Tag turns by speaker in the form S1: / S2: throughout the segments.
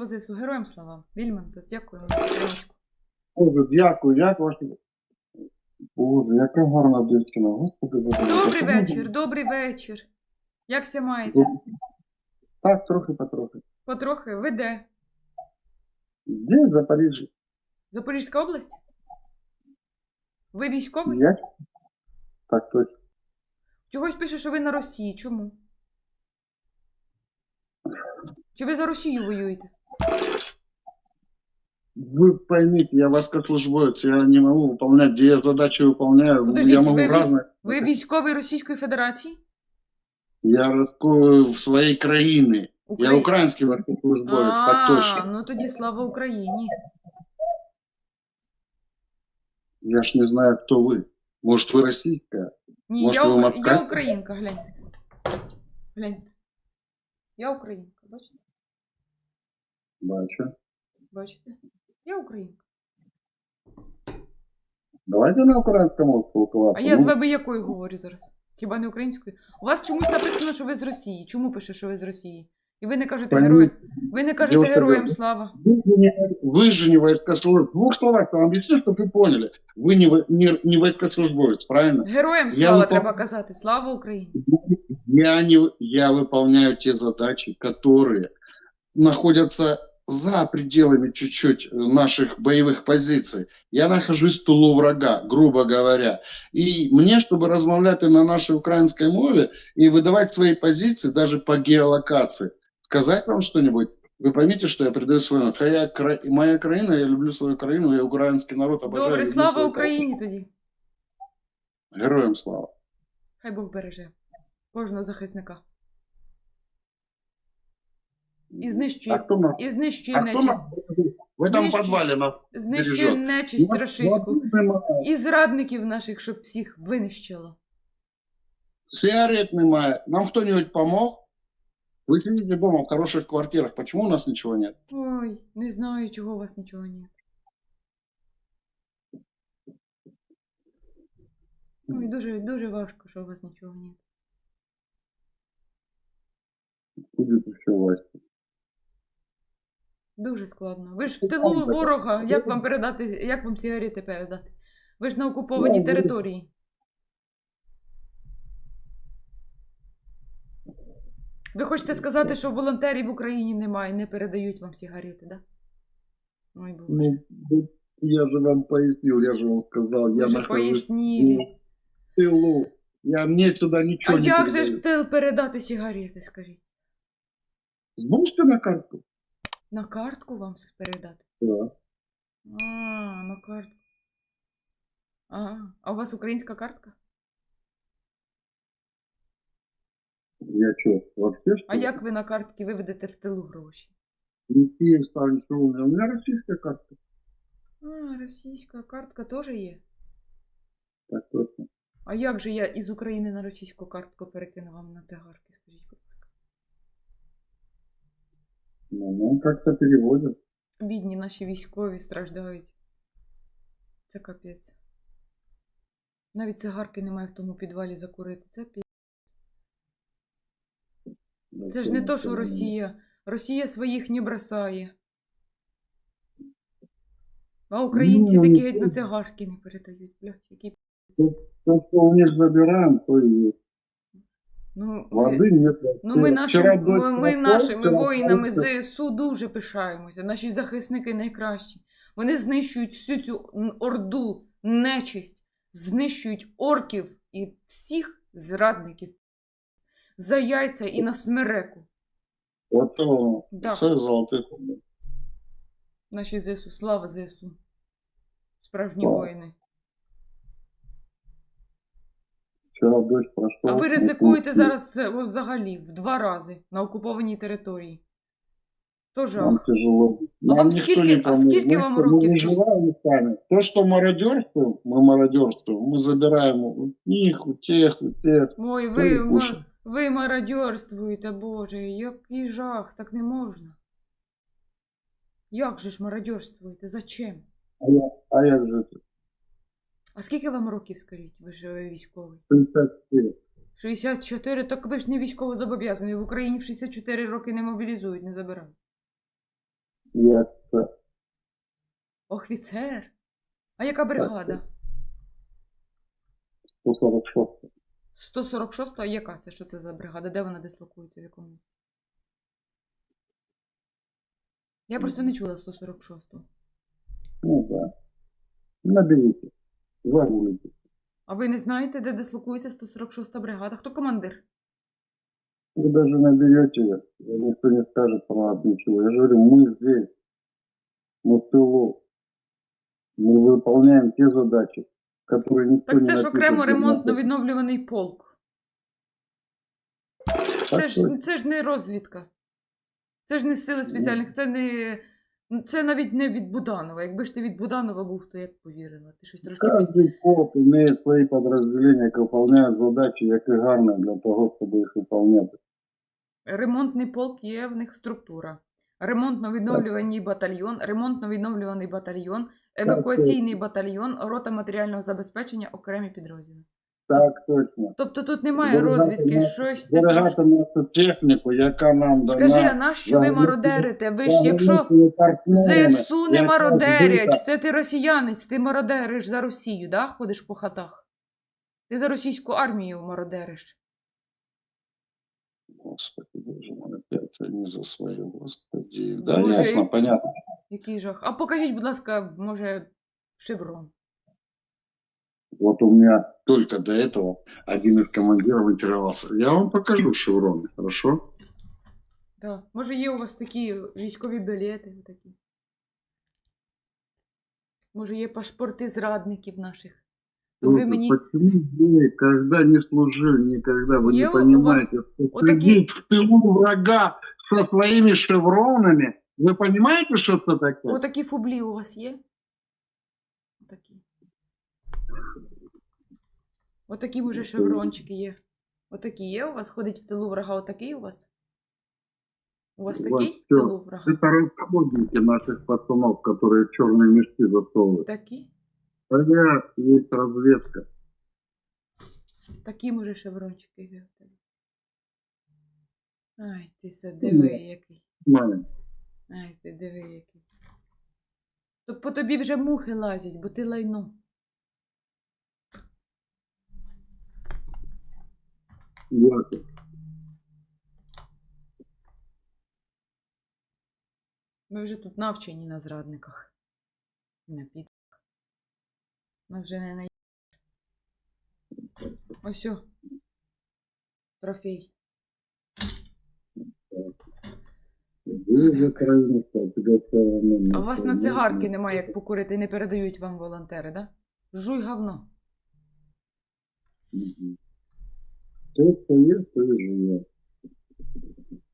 S1: Слава ЗСУ, героям слава. Вільман, дякуємо за підтримку.
S2: Боже, дякую, як ваші. Боже, яка гарна дівчина. Господи, Боже.
S1: Добрий вечір, добрий вечір. Якся маєте?
S2: Так, трохи потрохи.
S1: Потрохи, ви де?
S2: Де в Запоріжжі?
S1: Запорізька область? Ви військовий?
S2: Я? Так точно.
S1: Чогось пише, що ви на Росії. Чому? Чи ви за Росію воюєте?
S2: Вы поймите, я воскослужбовец, я не могу выполнять, где я задачи выполняю,
S1: Подождите,
S2: я могу
S1: вы весь-
S2: разные.
S1: Ви військовий Російської Федерації?
S2: Я раскою в своей країни. Я
S1: Украї-
S2: український воскослужбовець, так
S1: А,
S2: точно.
S1: Ну тоді слава Україні.
S2: Я ж не знаю, хто ви. Може, ви російська?
S1: Ні,
S2: Може,
S1: я,
S2: ви
S1: ук-
S2: москаль?
S1: я українка, гляньте. Гляньте. Я українка, бачите?
S2: Бачу.
S1: Бачите? Я українка.
S2: Давайте на українському спілкуватися.
S1: А я з
S2: Ну,
S1: вами якою говорю зараз? Хіба не українською? У вас чомусь написано, що ви з Росії. Чому пише, що ви з Росії? І ви не кажете
S2: Пані-
S1: героям. Ви не кажете
S2: Дівчата,
S1: героям
S2: ви-
S1: слава.
S2: Вы же не, вы же не военнослужбовец. В двух словах я вам объясню, чтобы вы поняли. Вы не, во- не, не военнослужбовец, правильно?
S1: Героям
S2: Я
S1: слава
S2: випов-
S1: треба казати. Слава Україні!
S2: Я, не, я выполняю те задачи, которые находятся за пределами чуть-чуть наших боевых позиций. Я нахожусь в тулу врага, грубо говоря. И мне, чтобы размовлять на нашей украинской мове и выдавать свои позиции даже по геолокации, сказать вам что-нибудь, вы поймите, что я предаю свою народ. Хотя я, кра- моя країна, я люблю свою країну, я український народ обожаю.
S1: Добре,
S2: люблю
S1: слава
S2: свою
S1: Україні тоді.
S2: країну. Героям слава.
S1: Хай Бог береже кожного захисника. І знищує,
S2: А кто
S1: і знищує
S2: А
S1: нечисть.
S2: нас? В этом
S1: Знищує-
S2: подвале нас
S1: Знищує нечисть рашистську. І зрадників наших, щоб всіх винищило.
S2: Сигарет немає. Нам кто-нибудь помог? Вы сидите дома в хороших квартирах. Почему у нас ничего нет?
S1: Ой, не знаю, чого у вас нічого ні. Ой, дуже, дуже важко, що у вас нічого ні.
S2: Будет еще власть.
S1: Дуже складно. Ви ж в тилу ворога. Як вам передати, як вам сигарети передати? Ви ж на окупованій
S2: Ну,
S1: території. Ви хочете сказати, що волонтерів в Україні немає, не передають вам сигарети, так? Да? Ой, Боже.
S2: Ну, я же вам пояснил, я же вам сказал, я
S1: Ви ж пояснили.
S2: в тылу. Я, мне сюда
S1: А
S2: ничего не
S1: як же ж в тил передати сигарети, скажіть?
S2: Сбросьте на карту.
S1: На картку вам передати?
S2: Да.
S1: А, на картку. А, а у вас українська картка?
S2: Я что, вообще что
S1: А
S2: ли?
S1: як ви на картки виведете в тилу гроші?
S2: Не Киев ставлю, что у меня российская карта.
S1: А, російська картка теж є.
S2: Так точно.
S1: А як же я із України на російську картку перекину вам на цигарки, скажіть.
S2: Ну, ну, как-то переводят.
S1: Бідні наші військові страждають. Це капець. Навіть цигарки немає в тому підвалі закурити. Це пі... Це ж не то, що Росія. Росія своїх не бросає. А українці
S2: Ну,
S1: такі
S2: ну,
S1: геть на цигарки не передають. Блядь, які...
S2: То, что у них забираем, то и есть.
S1: Ну, ми... Ну, ми,
S2: вообще.
S1: ми, ми нашими воїнами ЗСУ дуже пишаємося. Наші захисники найкращі. Вони знищують всю цю орду, нечисть, знищують орків і всіх зрадників за яйця і на смереку.
S2: Вот то,
S1: Да.
S2: це золотий.
S1: Наші ЗСУ, слава ЗСУ. Справжні воїни.
S2: Вчора дощ пройшов.
S1: А ви
S2: ну,
S1: ризикуєте
S2: ну,
S1: зараз е, взагалі в два рази на окупованій території. То
S2: Нам
S1: жах.
S2: тяжело.
S1: А
S2: Нам
S1: вам
S2: никто
S1: скільки-
S2: не
S1: а
S2: поможет.
S1: скільки
S2: Мы
S1: вам
S2: что,
S1: років,
S2: Мы
S1: скажіть?
S2: выживаем сами. То, что мародерствуем, мы мародерствуем. Мы забираем у них, у тех, у тех.
S1: Ой,
S2: Ой,
S1: ви, ма-
S2: Боже.
S1: ви мародьорствуєте, Боже, який жах, так не можна. Як же ж мародьорствуєте? Зачем?
S2: А, я, а як же це?
S1: а скільки вам років, скажіть, ви ж е, військовий?
S2: 54.
S1: 64, так ви ж не військово зобов'язані. В Україні в 64 роки не мобілізують, не забирають.
S2: Я э,
S1: Офіцер. А яка бригада?
S2: 146.
S1: 146 а яка це? Що це за бригада? Де вона дислокується? В якому? місці? Я просто не чула 146.
S2: Ну да. Наберите. Загуглите.
S1: А ви не знаєте, де дислокується 146 бригада? Хто командир?
S2: Вы даже наберете, никто не скажет про нас ничего. Я же говорю, мы здесь, мы в тылу. Мы выполняем те задачи, которые никто
S1: Так
S2: не
S1: це ж
S2: напишет
S1: окремо
S2: для нас.
S1: ремонтно-відновлюваний полк. Це
S2: Так
S1: ж,
S2: що,
S1: це ж не розвідка. Це ж не сили спеціальних, це не. це навіть не від Буданова. Якби ж ти від Буданова був, то я б повірила. Ти щось трошки.
S2: Каждый коп имеет свои подразделения, які выполняют задачи, як і для того, щоб їх виконувати.
S1: Ремонтний полк є в них структура. Ремонтно-відновлюваний батальйон, ремонтно-відновлюваний батальйон, евакуаційний батальйон, рота матеріального забезпечення, окремі підрозділи.
S2: Так точно.
S1: Тобто тут немає розвідки, щось таке.
S2: Зберігати нашу техніку, яка нам дана.
S1: Скажи, а нащо ви мародерите? Ви ж якщо ЗСУ не мародерять, це ти росіянець, ти мародериш за Росію, да? Ходиш по хатах. Ти за російську армію мародериш.
S2: Господи, боже мой, опять они за свое, господи. Да,
S1: Боже,
S2: ясно,
S1: и-
S2: понятно.
S1: Який жах. А покажіть, будь ласка, може, шеврон.
S2: Вот у меня только до этого один из командиров интересовался. Я вам покажу шевроны, хорошо?
S1: Да. Може, є у вас такі військові білети такі. Може, є пашпорти зрадників наших. То ви
S2: Слушай,
S1: мені
S2: Почему вы, когда не служили, никогда вы
S1: Е,
S2: не
S1: у
S2: понимаете, что
S1: вот такие-
S2: сидеть в тылу врага со своими шевронами, вы понимаете, что это такое?
S1: отакі фублі у вас є? Отакі, може, шеврончики є. Отакі є у вас? Ходить в тилу врага, отакий у вас? У вас
S2: У вас
S1: такий в
S2: що?
S1: тилу врага?
S2: Это руководники наших пацанов, которые в черные мешки засовывают.
S1: Такі?
S2: Понятно, есть разведка.
S1: Такі, може, шеврончики є. в тебе. Ай, ти се диви, який.
S2: Понимаем.
S1: Ай, ти диви, який. То по тобі вже мухи лазять, бо ти лайно.
S2: Ясно.
S1: Ми вже тут навчені на зрадниках. На підках. Нас вже не на... Ось о. Трофей. А у вас на цигарки немає як покурити, не передають вам волонтери, да? Жуй говно.
S2: То, что есть, то и живет.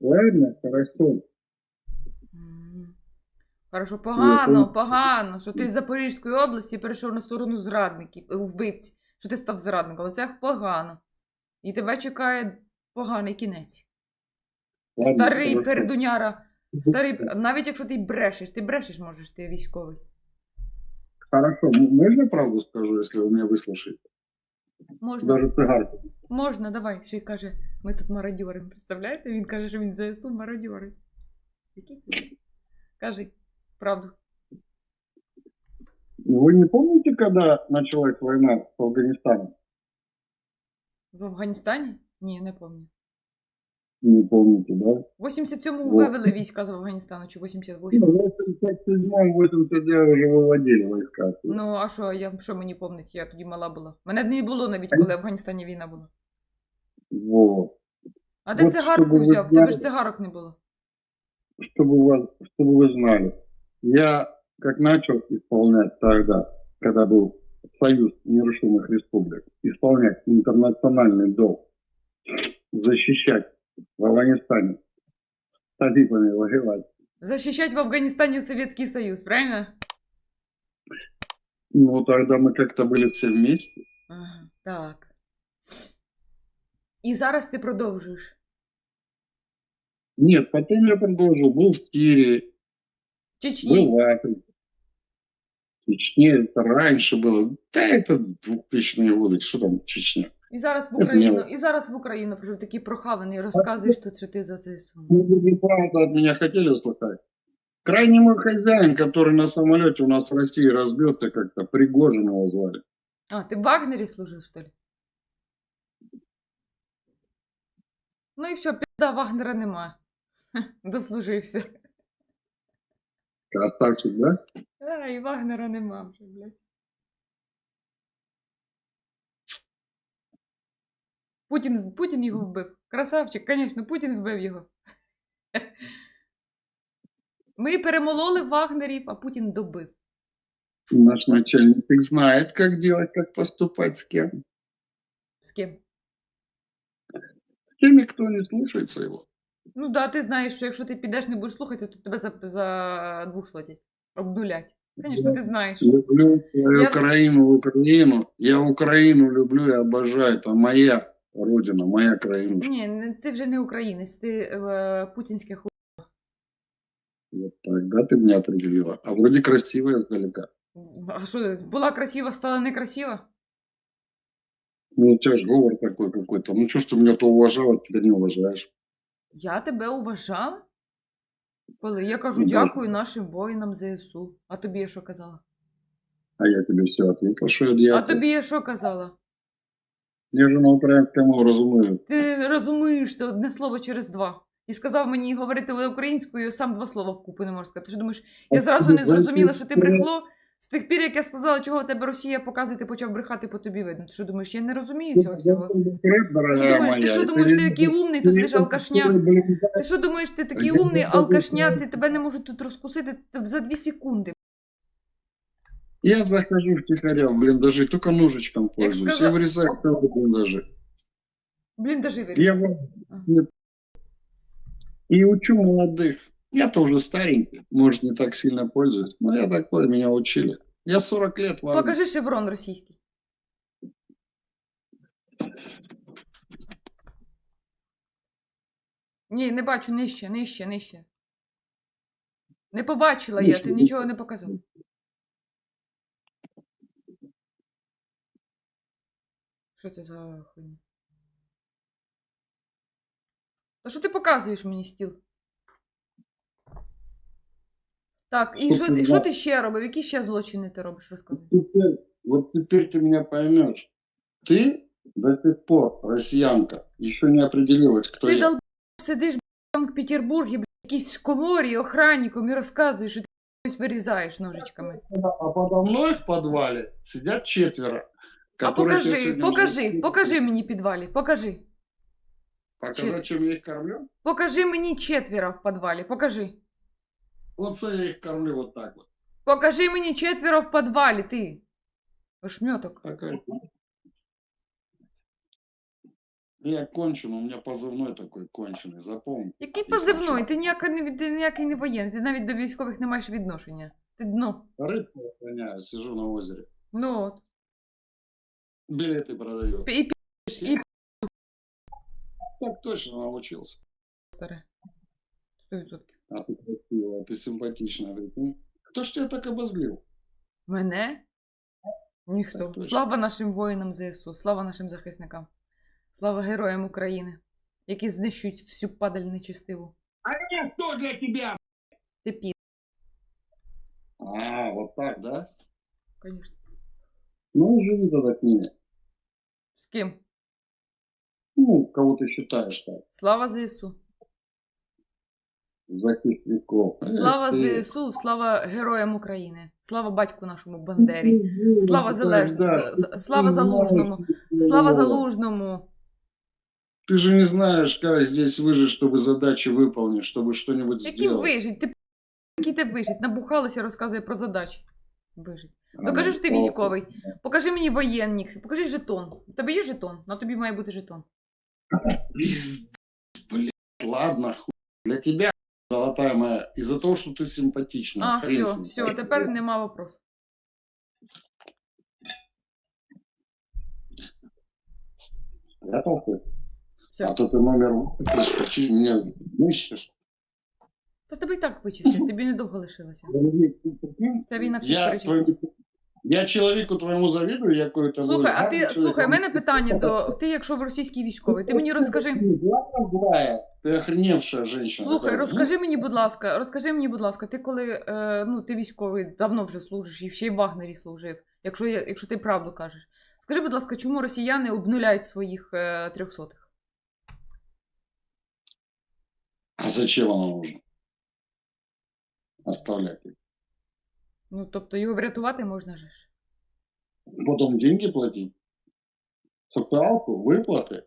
S2: Ладно, хорошо.
S1: Хорошо, погано, погано, що ти з Запорізької області перейшов на сторону зрадників, е, вбивці, що ти став зрадником. Оце погано. І тебе чекає поганий кінець.
S2: Ладно,
S1: Старий
S2: хорошо.
S1: пердуняра, старий, навіть якщо ти брешеш, ти брешеш, можеш, ти військовий.
S2: Хорошо, можно правду скажу, если вы меня выслушаете?
S1: Можна,
S2: Даже цигарку.
S1: можна, давай. Ще й каже, ми тут мародьоримо. Представляєте? Він каже, що він ЗСУ мародьорить. Який ти? Кажи правду.
S2: Вы не помните, когда началась война с Афганистаном?
S1: В Афганістані? Ні, не пам'ятаю.
S2: Не помните, да?
S1: В 87-му
S2: Во.
S1: вивели війська з Афганістану чи 88-му?
S2: Ну, в 87-м, 89 уже выводили войска.
S1: Ну, а що, я що мені помнить? Я тоді мала була. Мене не було навіть, коли в Афганістані війна була.
S2: Вот.
S1: А де
S2: От
S1: цигарку
S2: щоб ви
S1: взяв? В тебе ж
S2: знали.
S1: цигарок не було.
S2: Чтобы, у вас, чтобы вы знали. Я как начал исполнять тогда, когда был Союз нерушимых республик, исполнять интернациональный долг, защищать в Афганистане, с талибами воевать.
S1: Защищать в Афганістані Совєтський Союз, правильно?
S2: Ну, тогда мы как-то были все вместе.
S1: Ага, так. І зараз ти продовжуєш.
S2: Нет, потом я продолжил. Был в Сирии,
S1: В Чечні.
S2: был в Африке. В Чечне это раньше было. Да, это 2000-е годы. Что там Чечня?
S1: І зараз в
S2: Це
S1: Україну,
S2: мило.
S1: і зараз в Україну прийшов такий прохаваний, розказуєш тут, що ти за ЗСУ.
S2: Ну, вы неправду от меня хотели услышать. Крайний мой хозяин, который на самолете у нас в России разбился как-то, Пригожин его звали.
S1: А, ти в Вагнері служив, що ли? Ну і все, пізда Вагнера нема. Дослужився.
S2: Красавчик, да?
S1: А, і Вагнера нема вже, блядь. Путін, Путін його вбив. Красавчик, звісно, Путін вбив його. Ми перемололи Вагнерів, а Путін добив.
S2: Наш начальник знает, как делать, как поступать с кем.
S1: З ким?
S2: С теми, кто не слушается его.
S1: Ну да, ти знаєш, що якщо ти підеш не будеш слухатися, то тебе за, за двох сотять. Обдулять. Звісно, ти знаєш.
S2: Люблю свою
S1: Я-
S2: Украину, Украину. Я Украину люблю и обожаю. Это моя родина, моя краинушка.
S1: Ні, не- ти вже не українець, ти е, путінське ху...
S2: Вот так, да, ты меня определила. А вроде красивая издалека.
S1: А що, була красива, стала некрасива?
S2: Ну, у тебя же говор такой какой-то. Ну, что ж ты меня то уважала, теперь не уважаешь.
S1: Я тебе уважала? Коли я кажу
S2: Ну, да.
S1: дякую нашим воїнам ЗСУ. А тобі я що казала?
S2: А я тебе все ответил, что я дьявол.
S1: А тобі я що казала?
S2: Я же на украинском разумею.
S1: Ти розумієш це одне слово через два. І сказав мені говорити українською, сам два слова вкупи не можеш сказати. Ти що думаєш, я зразу не зрозуміла, що ти брехло. З тих пір, як я сказала, чого тебе Росія показує, ти почав брехати по тобі видно. Ти що думаєш, я не розумію цього всього. Ти що думаєш, ти ти такий умний, тут сидиш алкашня. Ти що думаєш, ти такий умний алкашня, ти тебе не можуть тут розкусити за дві секунди.
S2: Я захожу втихаря в блиндажи, только ножичком пользуюсь.
S1: сказал-
S2: Я вырезаю целые блиндажи.
S1: Блін, даже вирішив.
S2: Я вам не- и учу молодых. Я тоже старенький, может, не так сильно пользуюсь, но я такой, меня учили. Я 40 лет в армии.
S1: Покажи шеврон російський. Ні, не бачу, нижче, нижче, нижче. Не побачила я,
S2: Нижче,
S1: ти
S2: нижче.
S1: нічого не показав. Що це за хуйня? Та що ти показуєш мені стіл? Так, і що, і що ти ще робив? Які ще злочини ти робиш?
S2: Теперь- вот теперь ты меня поймешь. Ты до сих пор, россиянка, еще не определилась, кто
S1: Ти
S2: я.
S1: долб сидиш в Санкт-Петербургі, б**, якійсь коморі, охранником розказуєш, що ти щось вирізаєш ножичками.
S2: А подо мной в подвале сидят четверо.
S1: А
S2: которых я
S1: покажи,
S2: сегодня
S1: покажи,
S2: не-
S1: покажи мені підвалі, покажи.
S2: Показать, чем я их кормлю?
S1: Покажи мені четверо в підвалі, покажи.
S2: Вот це я их кормлю вот так вот.
S1: Покажи мені четверо в підвалі, ти. Ошмьоток.
S2: Покажи. Я кончен, у меня позывной такой конченый, запомни.
S1: Який
S2: Ти
S1: позивной?
S2: слушай.
S1: Ти ніяка не, ти ніякий не воєнний, ти навіть до військових не маєш відношення. Ти дно.
S2: Рыбку охраняю, сижу на озере.
S1: Ну от.
S2: Билеты продаю.
S1: І пі і
S2: Так точно научился.
S1: старе. Сто відсотків.
S2: А ты красивая, ты симпатичная. Говорит, «Ну, Кто ж тебя так обозлил?
S1: Мене? Ніхто.
S2: Так точно.
S1: Слава нашим воїнам ЗСУ, слава нашим захисникам, слава героям України, які знищують всю падаль нечистиву.
S2: А я кто для тебя?
S1: Ти пі,
S2: А, вот так, да?
S1: звісно.
S2: Ну, живи тогда к ними.
S1: З ким?
S2: Ну, кого ты считаешь так?
S1: Слава ЗСУ.
S2: Захисников.
S1: Слава
S2: Эх ты.
S1: ЗСУ, слава героям України, слава батьку нашому Бандері, слава Залежному,
S2: Да.
S1: за- за- слава Залужному,
S2: Ну,
S1: слава Залужному.
S2: Ты же не знаешь, как здесь выжить, чтобы задачи выполнить, чтобы что-нибудь
S1: Які
S2: сделать.
S1: вижить? Ти п- який ти вижить? Набухалося, розказує про задачі. Вижить.
S2: А,
S1: Докажи, що ти
S2: ну,
S1: військовий. Покажи мені воєнник, покажи жетон. У тебе є жетон? На тобі має бути жетон.
S2: Пиздец, блядь, ладно, хуй. Для тебя, золотая моя, из-за того, что ты симпатичная.
S1: А,
S2: хрен
S1: все,
S2: с ним.
S1: все, тепер нема вопросу.
S2: Готов ты?
S1: Все.
S2: А то ты номер выпишешь, почти меня ищешь.
S1: Та тебе і так вичислять, тобі недовго лишилося. Це війна всіх
S2: Я Я чоловіку твоєму завідую, якою ти
S1: Слухай, а ти слухай, в мене питання до ти, якщо в російській військовий, ти мені розкажи.
S2: Ти охреневша жінка.
S1: Слухай, розкажи мені, будь ласка, розкажи мені, будь ласка, ти коли е, ну ти військовий давно вже служиш і ще й в Вагнері служив, якщо я, якщо ти правду кажеш. Скажи, будь ласка, чому росіяни обнуляють своїх е, трьохсотих?
S2: А зачем воно нужно? Оставлять їх.
S1: Ну тобто його врятувати можна же ж.
S2: Потом деньги платить. Социалку, выплаты,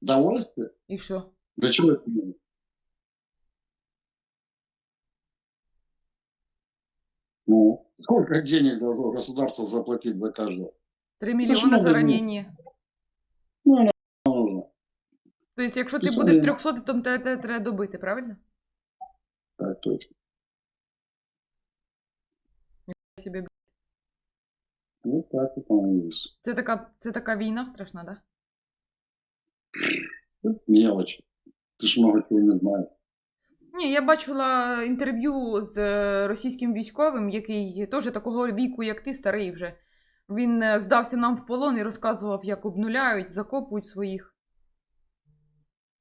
S2: довольствие.
S1: І що?
S2: Для чего это нужно? Ну, сколько денег должно государство заплатить за каждого?
S1: Три
S2: ж
S1: мільйони за
S2: надо
S1: ранення.
S2: Ну, на нужно.
S1: Тобто, якщо ти
S2: Ну,
S1: будеш
S2: це-
S1: трьохсотий, то тебе тебе треба добити, правильно?
S2: Так точно.
S1: Собі.
S2: Ну, так это оно и есть.
S1: Це така, це така війна страшна, да?
S2: Это мелочи. Ты ж много чего не знаешь.
S1: Ні, я бачила інтерв'ю з е, російським військовим, який теж такого віку, як ти, старий вже. Він е, здався нам в полон і розказував, як обнуляють, закопують своїх.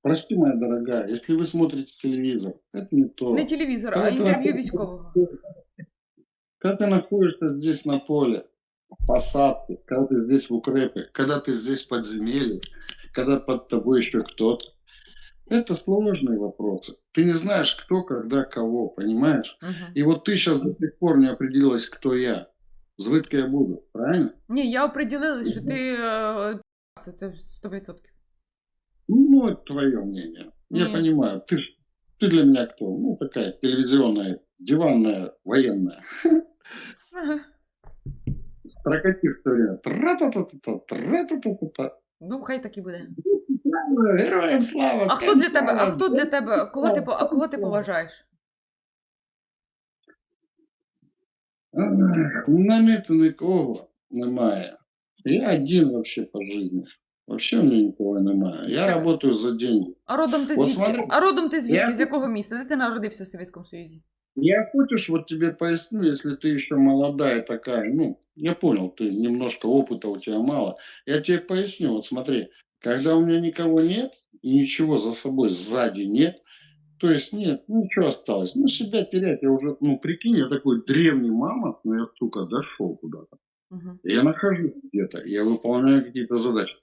S2: Прости, моя дорогая, если вы смотрите телевизор, это не то.
S1: Не телевізор, а
S2: Та це-
S1: інтерв'ю військового.
S2: Когда ты находишься здесь на поле, в посадке, когда ты здесь в укрепе, когда ты здесь в подземелье, когда под тобой еще кто-то, это сложные вопросы. Ты не знаешь, кто, когда, кого, понимаешь?
S1: Угу.
S2: И вот ты сейчас до сих пор не определилась, кто я. Звідки я буду, правильно?
S1: Ні, я оприділилась, що ти е, це це 100%.
S2: Ну, это твое мнение. Я
S1: Нет.
S2: понимаю. Ты, ж- ты для меня кто? Ну, такая телевизионная, диванная, военная.
S1: Ага.
S2: Прокатишь все. Тра-та-та-та-та, тра-та-та-та-та.
S1: Ну, хай так і буде.
S2: Героям слава!
S1: А хто для тебе? А хто для тебе? Кого ти по- а кого ти поважаєш?
S2: Ах, Наміту нікого немає. Я один вообще по жизни. Вообще у меня никого немає. Я
S1: Так.
S2: работаю за деньги.
S1: А родом ти
S2: От
S1: звідки?
S2: смотри,
S1: А родом ти звідки?
S2: я-
S1: З якого міста? Де ти народився в Совєтському Союзі?
S2: Я хочешь, вот тебе поясню, если ты еще молодая такая, ну, я понял, ты немножко опыта у тебя мало. Я тебе поясню, вот смотри, когда у меня никого нет, и ничего за собой сзади нет, то есть нет, ничего осталось. Ну, себя терять, я уже, ну, прикинь, я такой древний мамонт, но я, сука, дошел куда-то.
S1: Угу.
S2: Я нахожусь где-то, я выполняю какие-то задачи.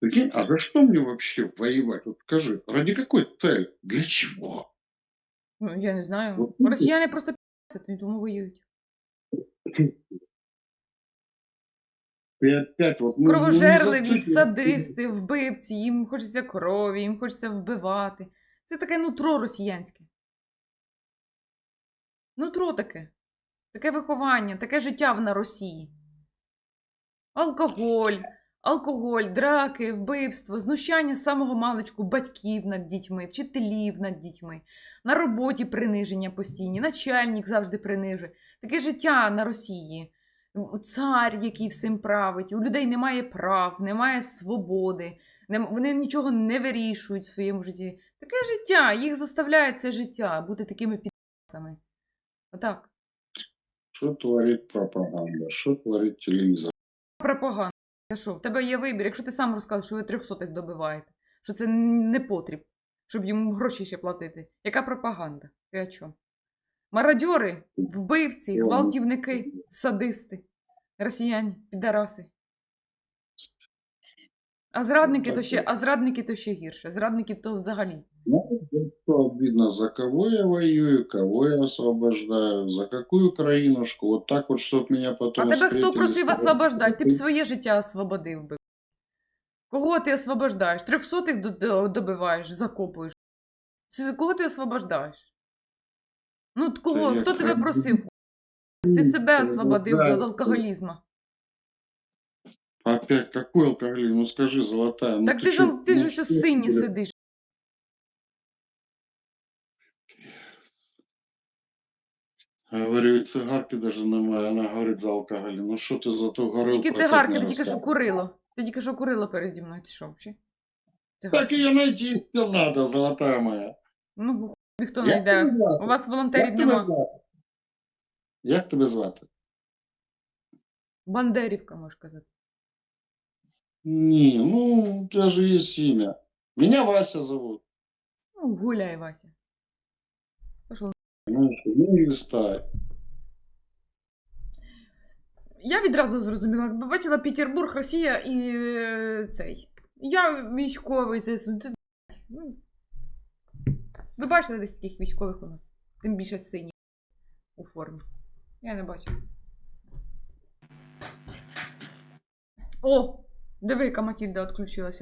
S2: Прикинь, а за что мне вообще воевать? Вот скажи, ради какой цели? Для чего?
S1: Ну, я не знаю.
S2: Вот ну,
S1: Росіяни просто пі***ться, тому воюють.
S2: Ты опять вот... ну, ну,
S1: Кровожерливі, садисти, вбивці, їм хочеться крові, їм хочеться вбивати. Це таке нутро росіянське. Нутро таке. Таке виховання, таке життя в- на Росії. Алкоголь, алкоголь, драки, вбивство, знущання з самого маличку батьків над дітьми, вчителів над дітьми, на роботі приниження постійні, начальник завжди принижує. Таке життя на Росії. Цар, який всім править, у людей немає прав, немає свободи, вони нічого не вирішують в своєму житті. Таке життя, їх заставляє це життя бути такими підсами. Отак.
S2: Что творит пропаганда? Что творит телевизор?
S1: Пропаганда. Це що, в тебе є вибір, якщо ти сам розказуєш, що ви трьохсотих добиваєте, що це не потріб, щоб йому гроші ще платити. Яка пропаганда? Ти о чому? Мародьори, вбивці, гвалтівники, садисти, росіяни, підараси. А зрадники то ще, а зрадники то ще гірше. Зрадники то взагалі.
S2: Ну, что видно, за кого я воюю, кого я освобождаю, за какую краинушку. Вот так вот, чтобы меня
S1: А тебе хто
S2: встретили
S1: просив
S2: с-
S1: освобождати? Ти б своє життя освободив би. Кого ти освобождаєш? Трьохсотих до- до- добиваєш, закопуєш. Це Кого ти освобождаєш? Ну, от кого? Хто тебе просив? Ти себе
S2: Ну,
S1: освободив від алкоголізму.
S2: Опять, какой алкоголь? Ну скажи, золотая. ну
S1: Так ти ж
S2: чё?
S1: ти ж
S2: Ну,
S1: ось у
S2: что
S1: сині
S2: ты? Говорю, цигарки даже немає, вона говорить за алкоголь. Ну що ти за ту горилку?
S1: Тільки цигарки,
S2: не
S1: ти тільки що курило. Ти тільки що курило переді мною. Ти що взагалі?
S2: Так ее найти все надо, золотая моя.
S1: Ну, ніхто не йде. У вас волонтерів нема.
S2: Як тебе звати?
S1: Бандерівка, можеш казати.
S2: Не, ну, у тебя же есть имя. Меня Вася зовут.
S1: Ну, гуляй, Вася. Пошел.
S2: Ну, ну не листай.
S1: Я відразу зрозуміла, бо бачила Петербург, Росія і е, цей. Я військовий, це су- ти, ну. Ви бачили десь таких військових у нас? Тим більше сині у формі. Я не бачила. О! Диви, яка Матільда відключилася.